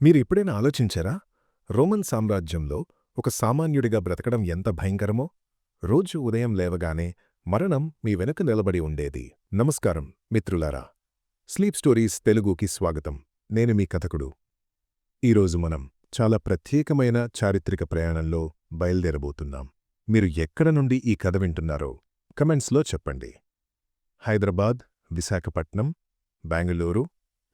మీరు ఎప్పుడైనా ఆలోచించారా? రోమన్ సామ్రాజ్యంలో ఒక సామాన్యుడిగా బ్రతకడం ఎంత భయంకరమో? రోజు ఉదయం లేవగానే మరణం మీ వెనక నిలబడి ఉండేది. నమస్కారం మిత్రులారా. స్లీప్ స్టోరీస్ తెలుగుకి స్వాగతం. నేను మీ కథకుడు. ఈరోజు మనం చాలా ప్రత్యేకమైన చారిత్రక ప్రయాణంలో బయలుదేరబోతున్నాం. మీరు ఎక్కడ నుండి ఈ కథ వింటున్నారో కమెంట్స్లో చెప్పండి. హైదరాబాద్ విశాఖపట్నం బెంగళూరు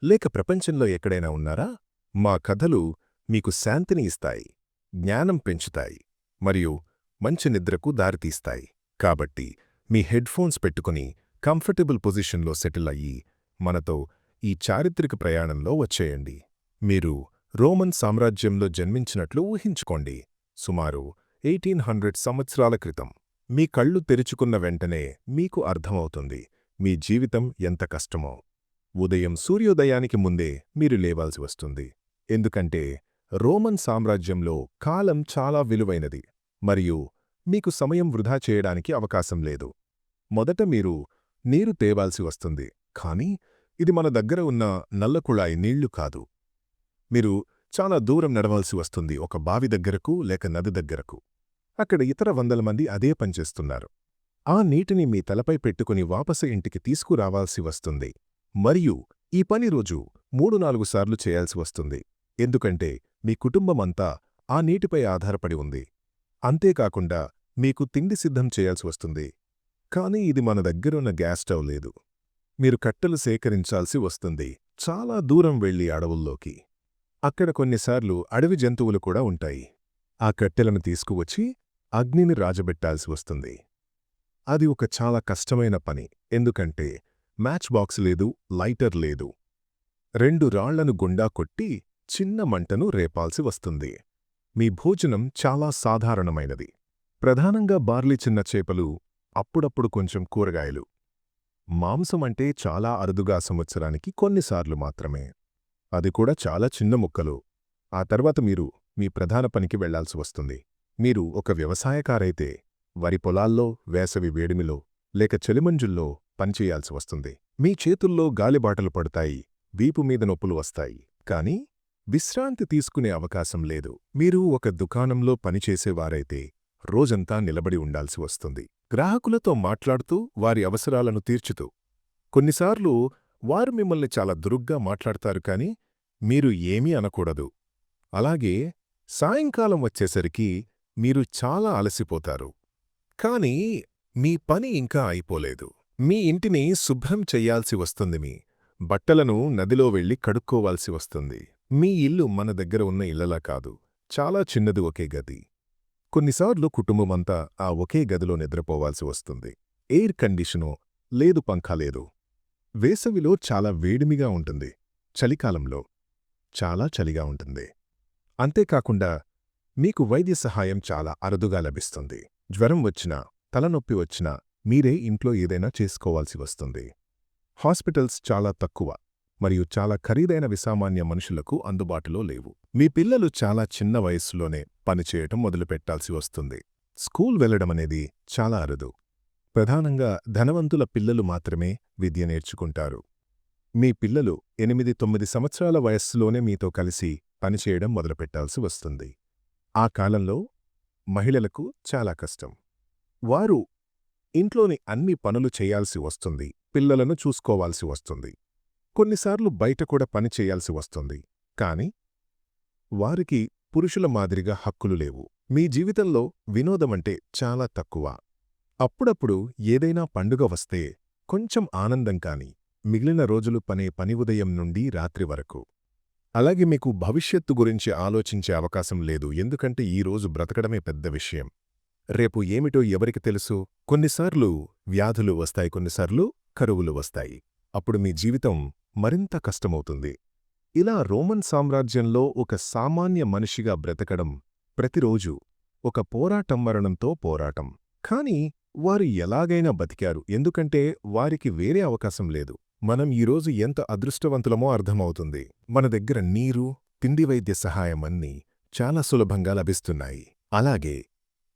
లేక ప్రపంచంలో ఎక్కడైనా ఉన్నారా? మా కథలు మీకు శాంతిని ఇస్తాయి జ్ఞానం పెంచుతాయి మరియు మంచి నిద్రకు దారితీస్తాయి. కాబట్టి మీ హెడ్ఫోన్స్ పెట్టుకుని కంఫర్టబుల్ పొజిషన్లో సెటిల్ అయ్యి మనతో ఈ చారిత్రక ప్రయాణంలో వచ్చేయండి. మీరు రోమన్ సామ్రాజ్యంలో జన్మించినట్లు ఊహించుకోండి. సుమారు ఎయిటీన్ హండ్రెడ్ సంవత్సరాల క్రితం మీ కళ్ళు తెరుచుకున్న వెంటనే మీకు అర్థమవుతుంది మీ జీవితం ఎంత కష్టమో. ఉదయం సూర్యోదయానికి ముందే మీరు లేవాల్సి వస్తుంది. ఎందుకంటే రోమన్ సామ్రాజ్యంలో కాలం చాలా విలువైనది మరియు మీకు సమయం వృధా చేయడానికి అవకాశం లేదు. మొదట మీరు నీరు తేవాల్సి వస్తుంది కానీ ఇది మన దగ్గర ఉన్న నల్లకుళాయి నీళ్ళు కాదు. మీరు చాలా దూరం నడవాల్సి వస్తుంది ఒక బావి దగ్గరకు లేక నది దగ్గరకు. అక్కడ ఇతర వందల మంది అదే పనిచేస్తున్నారు ఆ నీటిని మీ తలపై పెట్టుకుని వాపసు ఇంటికి తీసుకురావాల్సి వస్తుంది మరియు ఈ పని రోజు మూడు నాలుగు సార్లు చేయాల్సి వస్తుంది. ఎందుకంటే మీ కుటుంబమంతా ఆ నీటిపై ఆధారపడి ఉంది. అంతేకాకుండా మీకు తిండి సిద్ధం చేయాల్సి వస్తుంది. కాని ఇది మన దగ్గరున్న గ్యాస్ స్టవ్ లేదు. మీరు కట్టెలు సేకరించాల్సి వస్తుంది. చాలా దూరం వెళ్ళి అడవుల్లోకి. అక్కడ కొన్నిసార్లు అడవి జంతువులు కూడా ఉంటాయి. ఆ కట్టెలను తీసుకువచ్చి అగ్నిని రాజబెట్టాల్సి వస్తుంది. అది ఒక చాలా కష్టమైన పని. ఎందుకంటే మ్యాచ్ బాక్స్ లేదు లైటర్ లేదు. రెండు రాళ్ళను గుండా కొట్టి చిన్న మంటను రేపాల్సి వస్తుంది. మీ భోజనం చాలా సాధారణమైనది. ప్రధానంగా బార్లీ చిన్న చేపలు అప్పుడప్పుడు కొంచెం కూరగాయలు. మాంసం అంటే చాలా అరుదుగా సంవత్సరానికి కొన్నిసార్లు మాత్రమే. అది కూడా చాలా చిన్న ముక్కలు. ఆ తర్వాత మీరు మీ ప్రధాన పనికి వెళ్ళాల్సి వస్తుంది. మీరు ఒక వ్యవసాయకారైతే వరి పొలాల్లో వేసవి వేడిమిలో లేక చెలిమంజుల్లో పనిచేయాల్సి వస్తుంది. మీ చేతుల్లో గాలిబాటలు పడతాయి. వీపు మీద నొప్పులు వస్తాయి. కాని విశ్రాంతి తీసుకునే అవకాశం లేదు. మీరు ఒక దుకాణంలో పనిచేసేవారైతే రోజంతా నిలబడి ఉండాల్సి వస్తుంది. గ్రాహకులతో మాట్లాడుతూ వారి అవసరాలను తీర్చుతూ. కొన్నిసార్లు వారు మిమ్మల్ని చాలా దురుగ్గా మాట్లాడతారు కాని మీరు ఏమీ అనకూడదు. అలాగే సాయంకాలం వచ్చేసరికి మీరు చాలా అలసిపోతారు. కాని మీ పని ఇంకా అయిపోలేదు. మీ ఇంటిని శుభ్రం చెయ్యాల్సి వస్తుంది మీ. బట్టలను నదిలో వెళ్ళి కడుక్కోవాల్సి వస్తుంది. మీ ఇల్లు మన దగ్గర ఉన్న ఇళ్ళలా కాదు చాలా చిన్నది ఒకే గది. కొన్నిసార్లు కుటుంబమంతా ఆ ఒకే గదిలో నిద్రపోవాల్సి వస్తుంది. ఎయిర్ కండిషను లేదు పంఖా లేదు. వేసవిలో చాలా వేడిమిగా ఉంటుంది. చలికాలంలో చాలా చలిగా ఉంటుంది. అంతేకాకుండా మీకు వైద్య సహాయం చాలా అరుదుగా లభిస్తుంది. జ్వరం వచ్చినా తలనొప్పి వచ్చినా మీరే ఇంట్లో ఏదైనా చేసుకోవాల్సి వస్తుంది. హాస్పిటల్స్ చాలా తక్కువ. మరియు చాలా ఖరీదైన విసామాన్య మనుషులకు అందుబాటులో లేవు. మీ పిల్లలు చాలా చిన్న వయస్సులోనే పనిచేయటం మొదలుపెట్టాల్సి వస్తుంది. స్కూల్ వెళ్ళడమనేది చాలా అరుదు. ప్రధానంగా ధనవంతుల పిల్లలు మాత్రమే విద్య నేర్చుకుంటారు. మీ పిల్లలు ఎనిమిది తొమ్మిది సంవత్సరాల వయస్సులోనే మీతో కలిసి పనిచేయడం మొదలుపెట్టాల్సి వస్తుంది. ఆ కాలంలో మహిళలకు చాలా కష్టం. వారు ఇంట్లోని అన్ని పనులు చేయాల్సి వస్తుంది. పిల్లలను చూసుకోవాల్సి వస్తుంది. కొన్నిసార్లు బయట కూడా పని చేయాల్సి వస్తుంది. కాని వారికి పురుషుల మాదిరిగా హక్కులు లేవు. మీ జీవితంలో వినోదమంటే చాలా తక్కువ. అప్పుడప్పుడు ఏదైనా పండుగ వస్తే కొంచెం ఆనందం కాని మిగిలిన రోజులు పనే పని ఉదయం నుండి రాత్రి వరకు. అలాగే మీకు భవిష్యత్తు గురించి ఆలోచించే అవకాశం లేదు. ఎందుకంటే ఈ రోజు బ్రతకడమే పెద్ద విషయం. రేపు ఏమిటో ఎవరికి తెలుసు? కొన్నిసార్లు వ్యాధులు వస్తాయి కొన్నిసార్లు కరువులు వస్తాయి. అప్పుడు మీ జీవితం మరింత కష్టమవుతుంది. ఇలా రోమన్ సామ్రాజ్యంలో ఒక సామాన్య మనిషిగా బ్రతకడం ప్రతిరోజు ఒక పోరాటం మరణంతో పోరాటం. కాని వారు ఎలాగైనా బతికారు ఎందుకంటే వారికి వేరే అవకాశం లేదు. మనం ఈరోజు ఎంత అదృష్టవంతులమో అర్థమవుతుంది. మన దగ్గర నీరు తిండి వైద్య సహాయం అన్నీ చాలా సులభంగా లభిస్తున్నాయి. అలాగే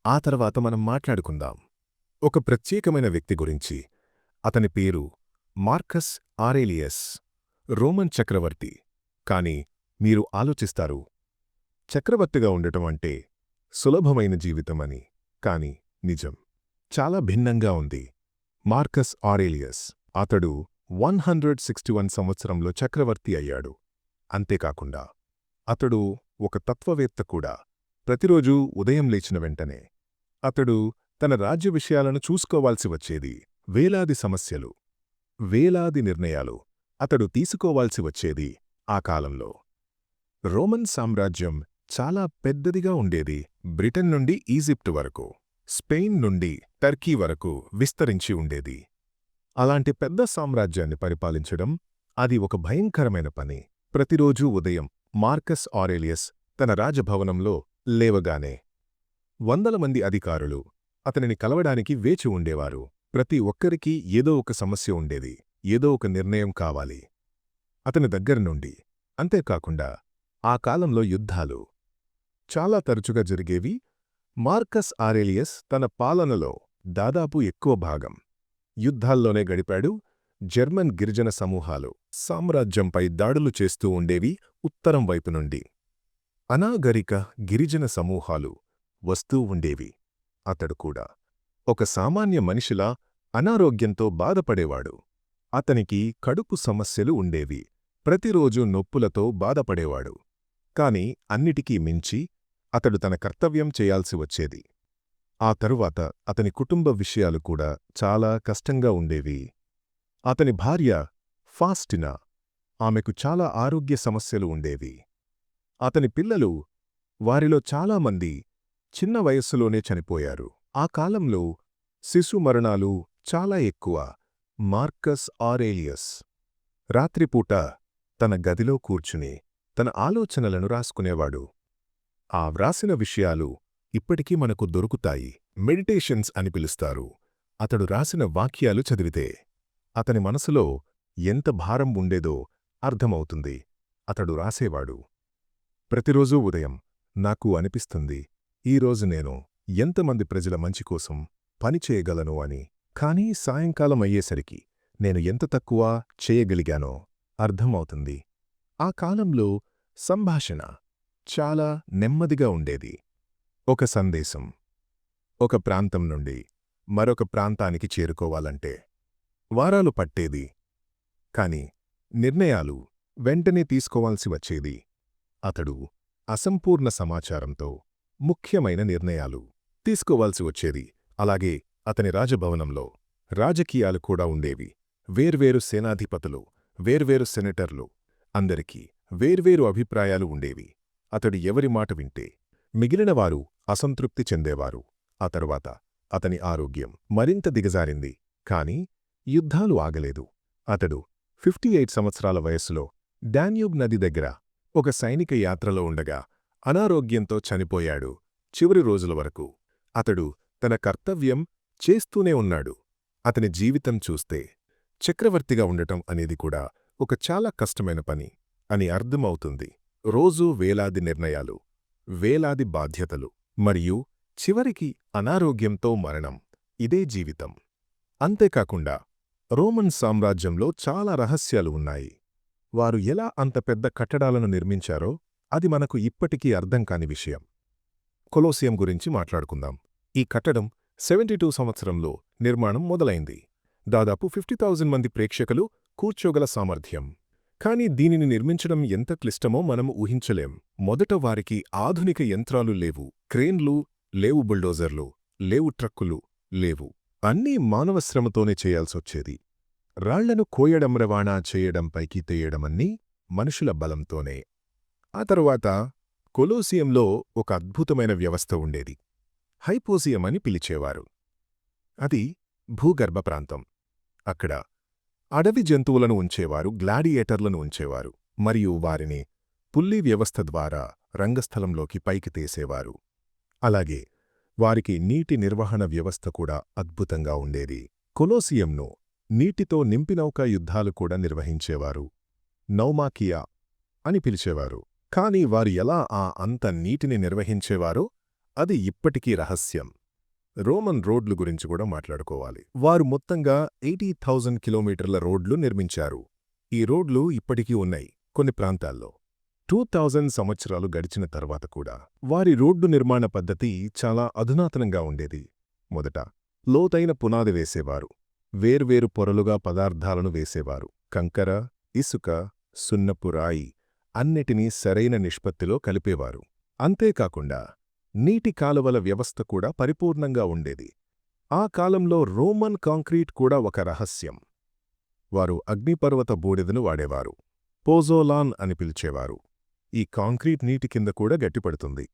ఆ తర్వాత మనం మాట్లాడుకుందాం. ఒక ప్రత్యేకమైన వ్యక్తి గురించి. అతని పేరు మార్కస్ ఆరేలియస్. రోమన్ చక్రవర్తి. కాని మీరు ఆలోచిస్తారు చక్రవర్తిగా ఉండటం అంటే సులభమైన జీవితమని కాని నిజం చాలా భిన్నంగా ఉంది. మార్కస్ ఆరేలియస్ అతడు వన్ హండ్రెడ్ సిక్స్టీ వన్ సంవత్సరంలో చక్రవర్తి అయ్యాడు. అంతేకాకుండా అతడు ఒక తత్వవేత్త కూడా. ప్రతిరోజూ ఉదయం లేచిన వెంటనే అతడు తన రాజ్య విషయాలను చూసుకోవాల్సి వచ్చేది వేలాది సమస్యలు వేలాది నిర్ణయాలు అతడు తీసుకోవాల్సి వచ్చేది ఆ కాలంలో. రోమన్ సామ్రాజ్యం చాలా పెద్దదిగా ఉండేది బ్రిటన్ నుండి ఈజిప్ట్ వరకు స్పెయిన్ నుండి టర్కీ వరకు విస్తరించి ఉండేది. అలాంటి పెద్ద సామ్రాజ్యాన్ని పరిపాలించడం అది ఒక భయంకరమైన పని. ప్రతిరోజూ ఉదయం మార్కస్ ఆరేలియస్ తన రాజభవనంలో లేవగానే వందల మంది అధికారులు అతనిని కలవడానికి వేచి ఉండేవారు. ప్రతి ఒక్కరికీ ఏదో ఒక సమస్య ఉండేది. ఏదో ఒక నిర్ణయం కావాలి. అతని దగ్గర నుండి. అంతేకాకుండా ఆ కాలంలో యుద్ధాలు. చాలా తరచుగా జరిగేవి. మార్కస్ ఆరేలియస్ తన పాలనలో దాదాపు ఎక్కువ భాగం యుద్ధాల్లోనే గడిపాడు. జర్మన్ గిరిజన సమూహాలు సామ్రాజ్యంపై దాడులు చేస్తూ ఉండేవి ఉత్తరం వైపు నుండి. అనాగరిక గిరిజన సమూహాలు వస్తూ ఉండేవి. అతడు కూడా ఒక సామాన్య మనిషిలా అనారోగ్యంతో బాధపడేవాడు. అతనికి కడుపు సమస్యలు ఉండేవి. ప్రతిరోజు నొప్పులతో బాధపడేవాడు. కాని అన్నిటికీ మించి అతడు తన కర్తవ్యం చేయాల్సి వచ్చేది. ఆ తరువాత అతని కుటుంబ విషయాలు కూడా చాలా కష్టంగా ఉండేవి. అతని భార్య ఫాస్టినా ఆమెకు చాలా ఆరోగ్య సమస్యలు ఉండేవి. అతని పిల్లలు వారిలో చాలామంది చిన్న వయస్సులోనే చనిపోయారు. ఆ కాలంలో శిశు మరణాలు చాలా ఎక్కువ. Marcus Aurelius. రాత్రిపూట తన గదిలో కూర్చుని తన ఆలోచనలను రాసుకునేవాడు. ఆ వ్రాసిన విషయాలు ఇప్పటికీ మనకు దొరుకుతాయి మెడిటేషన్స్ అని పిలుస్తారు. అతడు రాసిన వాక్యాలు చదివితే అతని మనసులో ఎంత భారం ఉండేదో అర్థమవుతుంది. అతడు రాసేవాడు ప్రతిరోజూ ఉదయం నాకు అనిపిస్తుంది ఈరోజు నేను ఎంతమంది ప్రజల మంచి కోసం పనిచేయగలను అని కానీ సాయంకాలం అయ్యేసరికి నేను ఎంత తక్కువ చేయగలిగానో అర్థమవుతుంది. ఆ కాలంలో సంభాషణ చాలా నెమ్మదిగా ఉండేది. ఒక సందేశం ఒక ప్రాంతం నుండి మరొక ప్రాంతానికి చేరుకోవాలంటే వారాలు పట్టేది. కాని నిర్ణయాలు వెంటనే తీసుకోవాల్సి వచ్చేది. అతడు అసంపూర్ణ సమాచారంతో ముఖ్యమైన నిర్ణయాలు తీసుకోవాల్సి వచ్చేది. అలాగే అతని రాజభవనంలో రాజకీయాలు కూడా ఉండేవి. వేర్వేరు సేనాధిపతులు వేర్వేరు సెనేటర్లు అందరికీ వేర్వేరు అభిప్రాయాలు ఉండేవి. అతడు ఎవరి మాట వింటే మిగిలినవారు అసంతృప్తి చెందేవారు. ఆ తరువాత అతని ఆరోగ్యం మరింత దిగజారింది. కాని యుద్ధాలు ఆగలేదు. అతడు ఫిఫ్టీ ఎయిట్ సంవత్సరాల వయస్సులో డాన్యూబ్ నది దగ్గర ఒక సైనిక యాత్రలో ఉండగా అనారోగ్యంతో చనిపోయాడు. చివరి రోజుల వరకు అతడు తన కర్తవ్యం చేస్తూనే ఉన్నాడు. అతని జీవితం చూస్తే చక్రవర్తిగా ఉండటం అనేది కూడా ఒక చాలా కష్టమైన పని అని అర్థమవుతుంది. రోజూ వేలాది నిర్ణయాలు వేలాది బాధ్యతలు మరియు చివరికి అనారోగ్యంతో మరణం ఇదే జీవితం. అంతేకాకుండా రోమన్ సామ్రాజ్యంలో చాలా రహస్యాలు ఉన్నాయి. వారు ఎలా అంత పెద్ద కట్టడాలను నిర్మించారో అది మనకు ఇప్పటికీ అర్థం కాని విషయం. కొలోసియం గురించి మాట్లాడుకుందాం. ఈ కట్టడం సెవెంటీ టూ సంవత్సరంలో నిర్మాణం మొదలైంది. దాదాపు ఫిఫ్టీ థౌజండ్ మంది ప్రేక్షకులు కూర్చోగల సామర్థ్యం. కాని దీనిని నిర్మించడం ఎంత క్లిష్టమో మనం ఊహించలేం. మొదట వారికి ఆధునిక యంత్రాలు లేవు. క్రేన్లు లేవు బుల్డోజర్లు లేవు ట్రక్కులు లేవు. అన్నీ మానవ శ్రమతోనే చేయాల్సొచ్చేది. రాళ్ళను కోయడం రవాణా చేయడం పైకి తేయడమన్నీ మనుషుల బలంతోనే. ఆ తరువాత కొలోసియంలో ఒక అద్భుతమైన వ్యవస్థ ఉండేది. హైపోసియం అని పిలిచేవారు. అది భూగర్భ ప్రాంతం అక్కడ అడవి జంతువులను ఉంచేవారు గ్లాడియేటర్లను ఉంచేవారు మరియు వారిని పుల్లి వ్యవస్థ ద్వారా రంగస్థలంలోకి పైకి తీసేవారు. అలాగే వారికి నీటి నిర్వహణ వ్యవస్థ కూడా అద్భుతంగా ఉండేది. కొలోసియంను నీటితో నింపినౌకా యుద్ధాలు కూడా నిర్వహించేవారు. నౌమాకియా అని పిలిచేవారు. కాని వారు ఎలా ఆ అంత నీటిని నిర్వహించేవారో అది ఇప్పటికీ రహస్యం. రోమన్ రోడ్లు గురించి కూడా మాట్లాడుకోవాలి. వారు మొత్తంగా ఎయిటీ థౌజండ్ కిలోమీటర్ల రోడ్లు నిర్మించారు. ఈ రోడ్లు ఇప్పటికీ ఉన్నాయి కొన్ని ప్రాంతాల్లో. టూ థౌజండ్ సంవత్సరాలు గడిచిన తర్వాత కూడా వారి రోడ్డు నిర్మాణ పద్ధతి చాలా అధునాతనంగా ఉండేది. మొదట లోతైన పునాది వేసేవారు వేర్వేరు పొరలుగా పదార్థాలను వేసేవారు. కంకర ఇసుక సున్నపు రాయి అన్నిటినీ సరైన నిష్పత్తిలో కలిపేవారు. అంతేకాకుండా నీటి కాలువల వ్యవస్థ కూడా పరిపూర్ణంగా ఉండేది. ఆ కాలంలో రోమన్ కాంక్రీట్ కూడా ఒక రహస్యం. వారు అగ్నిపర్వత బూడిదను వాడేవారు. పోజోలాన్ అని పిలిచేవారు. ఈ కాంక్రీట్ నీటి కింద కూడా గట్టిపడుతుంది.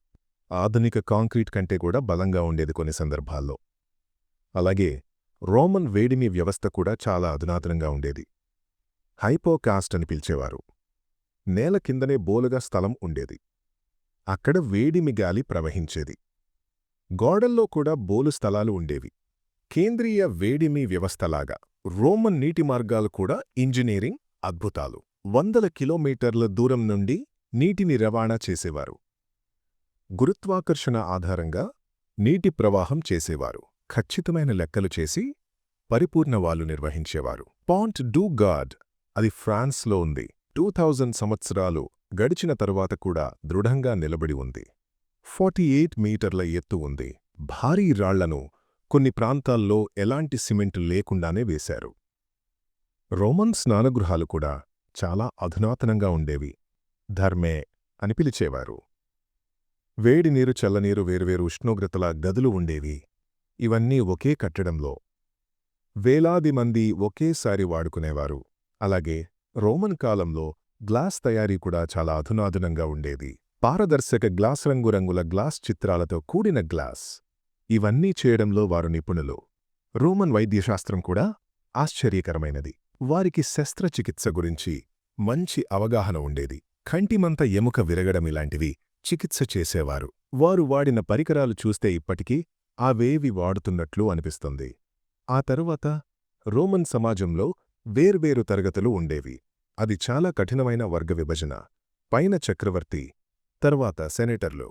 ఆధునిక కాంక్రీట్ కంటే కూడా బలంగా ఉండేది కొన్ని సందర్భాల్లో. అలాగే రోమన్ వేడిమి వ్యవస్థ కూడా చాలా అధునాతనంగా ఉండేది. హైపోకాస్ట్ అని పిలిచేవారు. నేల కిందనే బోలుగా స్థలం ఉండేది. అక్కడ వేడిమి గాలి ప్రవహించేది. గోడల్లో కూడా బోలు స్థలాలు ఉండేవి. కేంద్రీయ వేడిమి వ్యవస్థలాగా రోమన్ నీటి మార్గాలు కూడా ఇంజనీరింగ్ అద్భుతాలు. వందల కిలోమీటర్ల దూరం నుండి నీటిని రవాణా చేసేవారు. గురుత్వాకర్షణ ఆధారంగా నీటి ప్రవాహం చేసేవారు. ఖచ్చితమైన లెక్కలు చేసి పరిపూర్ణవాళ్ళు నిర్వహించేవారు. పాంట్ డూ గాడ్ అది ఫ్రాన్స్లో ఉంది. టూ థౌజండ్ సంవత్సరాలు గడిచిన తరువాత కూడా దృఢంగా నిలబడి ఉంది. ఫార్టీ ఎయిట్ మీటర్ల ఎత్తు ఉంది. భారీ రాళ్ళను కొన్ని ప్రాంతాల్లో ఎలాంటి సిమెంటు లేకుండానే వేశారు. రోమన్ స్నానగృహాలు కూడా చాలా అధునాతనంగా ఉండేవి. ధర్మే అని పిలిచేవారు. వేడి నీరు చల్లనీరు వేర్వేరు ఉష్ణోగ్రతల గదులు ఉండేవి. ఇవన్నీ ఒకే కట్టడంలో. వేలాది మంది ఒకేసారి వాడుకునేవారు. అలాగే రోమన్ కాలంలో గ్లాస్ తయారీ కూడా చాలా అధునాధునంగా ఉండేది. పారదర్శక గ్లాస్ రంగురంగుల గ్లాస్ చిత్రాలతో కూడిన గ్లాస్. ఇవన్నీ చేయడంలో వారు నిపుణులు. రోమన్ వైద్యశాస్త్రం కూడా ఆశ్చర్యకరమైనది. వారికి శస్త్రచికిత్స గురించి మంచి అవగాహన ఉండేది. కంటిమంత ఎముక విరగడం ఇలాంటివి చికిత్స చేసేవారు. వారు వాడిన పరికరాలు చూస్తే ఇప్పటికీ అవేవి వాడుతున్నట్లు అనిపిస్తుంది. ఆ తరువాత రోమన్ సమాజంలో వేర్వేరు తరగతులు ఉండేవి. అది చాలా కఠినమైన వర్గ విభజన. పైన చక్రవర్తి తర్వాత సెనేటర్లు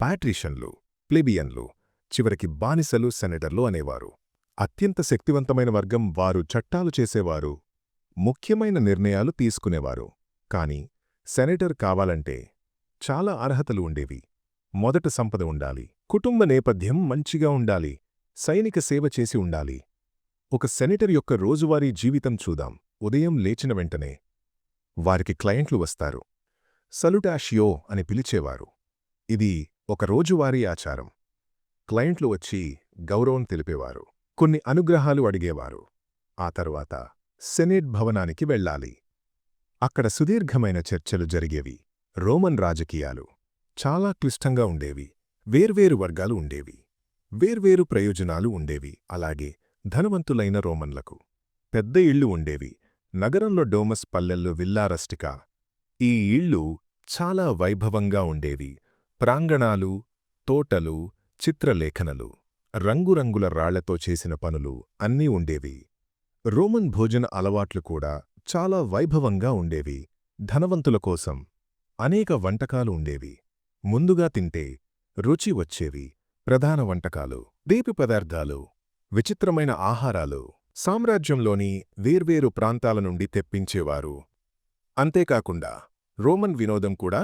ప్యాట్రిషన్లు ప్లెబియన్లు చివరికి బానిసలు సెనేటర్లు అనేవారు. అత్యంత శక్తివంతమైన వర్గం వారు చట్టాలు చేసేవారు ముఖ్యమైన నిర్ణయాలు తీసుకునేవారు. కాని సెనేటర్ కావాలంటే చాలా అర్హతలు ఉండేవి. మొదట సంపద ఉండాలి కుటుంబ నేపథ్యం మంచిగా ఉండాలి సైనిక సేవ చేసి ఉండాలి. ఒక సెనేటర్ యొక్క రోజువారీ జీవితం చూదాం ఉదయం లేచిన వెంటనే వారికి క్లయింట్లు వస్తారు. సలుటాషియో అని పిలిచేవారు. ఇది ఒక రోజువారీ ఆచారం. క్లయింట్లు వచ్చి గౌరవం తెలిపేవారు. కొన్ని అనుగ్రహాలు అడిగేవారు. ఆ తరువాత సెనేట్ భవనానికి వెళ్ళాలి. అక్కడ సుదీర్ఘమైన చర్చలు జరిగేవి. రోమన్ రాజకీయాలు చాలా క్లిష్టంగా ఉండేవి. వేర్వేరు వర్గాలు ఉండేవి. వేర్వేరు ప్రయోజనాలు ఉండేవి. అలాగే ధనవంతులైన రోమన్లకు పెద్ద ఇళ్ళు ఉండేవి. నగరంలో డోమస్ పల్లెల్లో విల్లారస్టికా. ఈ ఇళ్ళు చాలా వైభవంగా ఉండేవి. ప్రాంగణాలు తోటలు చిత్రలేఖనలు రంగురంగుల రాళ్ళతో చేసిన పనులు అన్నీ ఉండేవి. రోమన్ భోజన అలవాట్లు కూడా చాలా వైభవంగా ఉండేవి. ధనవంతుల కోసం అనేక వంటకాలు ఉండేవి. ముందుగా తింటే రుచి వచ్చేవి. ప్రధాన వంటకాలు దీపి పదార్థాలు విచిత్రమైన ఆహారాలు. సామ్రాజ్యంలోని వేర్వేరు ప్రాంతాల నుండి తెప్పించేవారు. అంతేకాకుండా రోమన్ వినోదం కూడా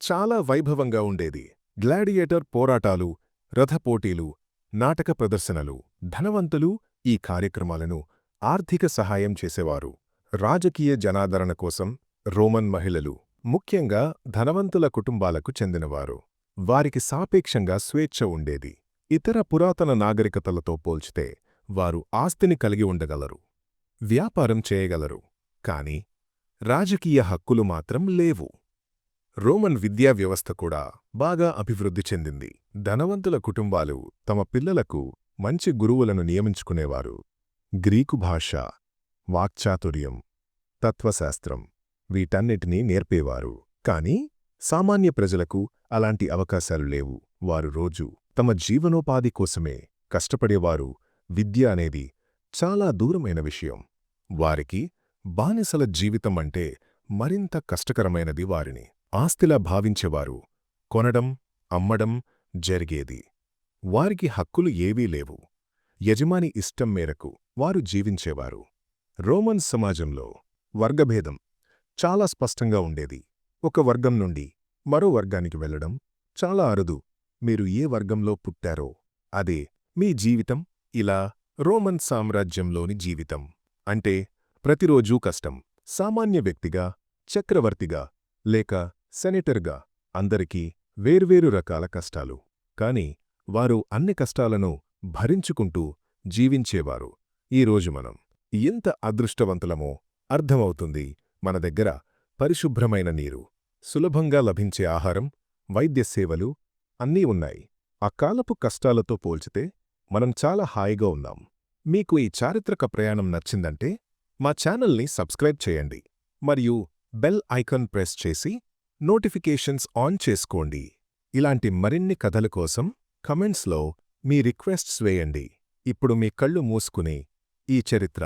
చాలా వైభవంగా ఉండేది. గ్లాడియేటర్ పోరాటాలు రథపోటీలు నాటక ప్రదర్శనలు ధనవంతులు ఈ కార్యక్రమాలను ఆర్థిక సహాయం చేసేవారు. రాజకీయ జనాదరణ కోసం రోమన్ మహిళలు ముఖ్యంగా ధనవంతుల కుటుంబాలకు చెందినవారు. వారికి సాపేక్షంగా స్వేచ్ఛ ఉండేది. ఇతర పురాతన నాగరికతలతో పోల్చితే వారు ఆస్తిని కలిగి ఉండగలరు వ్యాపారం చేయగలరు కాని రాజకీయ హక్కులు మాత్రం లేవు. రోమన్ విద్యా వ్యవస్థ కూడా బాగా అభివృద్ధి చెందింది. ధనవంతుల కుటుంబాలు తమ పిల్లలకు మంచి గురువులను నియమించుకునేవారు. గ్రీకు భాష వాక్చాతుర్యం తత్వశాస్త్రం వీటన్నిటినీ నేర్పేవారు. కాని సామాన్య ప్రజలకు అలాంటి అవకాశాలు లేవు. వారు రోజూ తమ జీవనోపాధి కోసమే కష్టపడేవారు. విద్య అనేది చాలా దూరమైన విషయం. వారికి బానిసల జీవితం అంటే మరింత కష్టకరమైనది వారిని. ఆస్తిలా భావించేవారు కొనడం అమ్మడం జరిగేది. వారికి హక్కులు ఏవీ లేవు. యజమాని ఇష్టం మేరకు వారు జీవించేవారు. రోమన్ సమాజంలో వర్గభేదం చాలా స్పష్టంగా ఉండేది. ఒక వర్గం నుండి మరో వర్గానికి వెళ్ళడం చాలా అరుదు. మీరు ఏ వర్గంలో పుట్టారో అదే మీ జీవితం ఇలా రోమన్ సామ్రాజ్యంలోని జీవితం. అంటే ప్రతిరోజూ కష్టం. సామాన్య వ్యక్తిగా చక్రవర్తిగా లేక సెనేటర్గా అందరికీ వేర్వేరు రకాల కష్టాలు. కాని వారు అన్ని కష్టాలను భరించుకుంటూ జీవించేవారు. ఈరోజు మనం ఎంత అదృష్టవంతులమో అర్థమవుతుంది మన దగ్గర పరిశుభ్రమైన నీరు సులభంగా లభించే ఆహారం వైద్య సేవలు అన్నీ ఉన్నాయి. ఆ కాలపు కష్టాలతో పోల్చితే మనం చాలా హాయిగా ఉన్నాం. మీకు ఈ చారిత్రక ప్రయాణం నచ్చిందంటే మా ఛానల్ని సబ్స్క్రైబ్ చేయండి. మరియు బెల్ ఐకాన్ ప్రెస్ చేసి నోటిఫికేషన్స్ ఆన్ చేసుకోండి. ఇలాంటి మరిన్ని కథల కోసం కమెంట్స్లో మీ రిక్వెస్ట్స్ వేయండి. ఇప్పుడు మీ కళ్ళు మూసుకుని ఈ చరిత్ర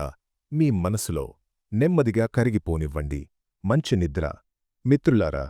మీ మనసులో నెమ్మదిగా కరిగిపోనివ్వండి. మంచి నిద్ర. మిత్రులారా